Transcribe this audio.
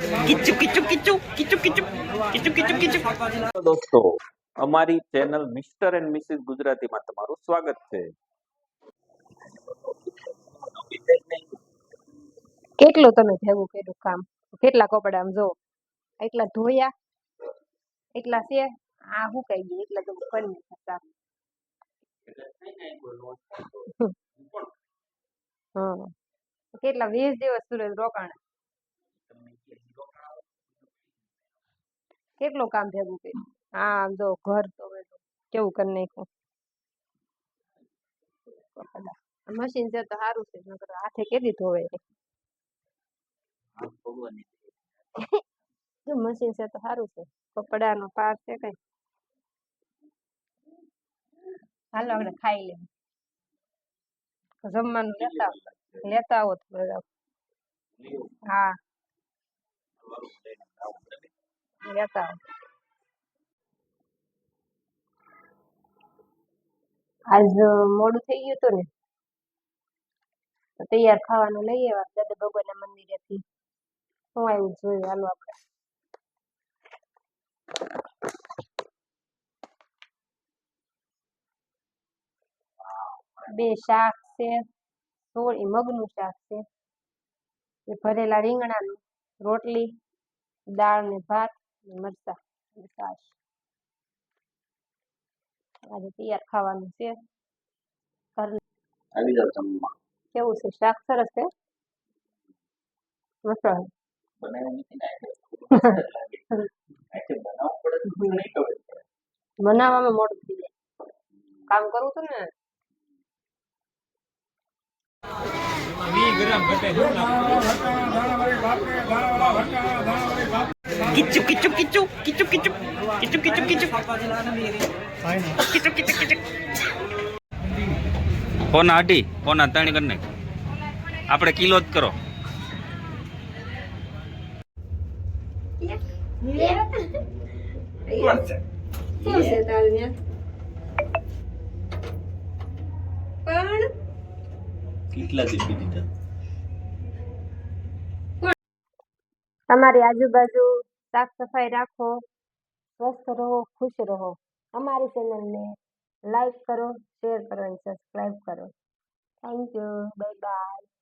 કિચુ કિચુ કિચુ કિચુ કિચુ કિચુ કિચુ કિચુ તો દોસ્તો અમારી ચેનલ મિસ્ટર એન્ડ મિસિસ ગુજરાતીમાં તમારું સ્વાગત છે કેટલું તમે ભેગું કર્યું કામ? કેટલા કપડા આમ જો એટલા ધોયા એટલા છે આ શું કઈ ગયું એટલા તો કરી નહીં શકતા હા કેટલા વીસ દિવસ સુરત રોકાણ કેટલું કામ ભેગું કર્યું? હા આમ જો ઘર તો કેવું કરી નાખ્યું. મશીન છે તો સારું છે નકર હાથે કેદી ધોવે જો મશીન છે તો સારું છે કપડાનો પાર છે કઈ. હાલો આપણે ખાઈ લઈએ જમવાનું લેતા લેતા આવો તો બધા. હા. લેતા આજ મોડું થઈ ગયું હતું ને? તૈયાર ખાવાનું લઈ આવ્યા દાદા ભગવાનના મંદિરેથી. હું આવ્યું જોયું, હાલો આપણે. બે શાક છે, સોળી મગનું શાક છે. ભરેલા રીંગણાનું રોટલી, દાળ ને ભાત મરચા છાશ આજે તૈયાર ખાવાનું છે આવી જાવ જમવા કેવું છે શાક સરસ છે મસાલો બનાવવામાં મોડું થઈ જાય કામ કરવું હતું ને વી ગ્રામ ઘટે કિચુ કિચુ કિચુ કિચુ કિચુ કિચુ કિચુ કિચુ કિચુ કિચુ કિચુ કોના અઢી કોના ત્રણ કરી નાખ. આપણે કિલો જ કરો. કેટલા દીધી દીધા તમારી આજુબાજુ સાફ સફાઈ રાખો, સ્વસ્થ રહો, ખુશ રહો. અમારી ચેનલને લાઈક કરો, શેર કરો અને સબસ્ક્રાઈબ કરો. Thank you. Bye bye.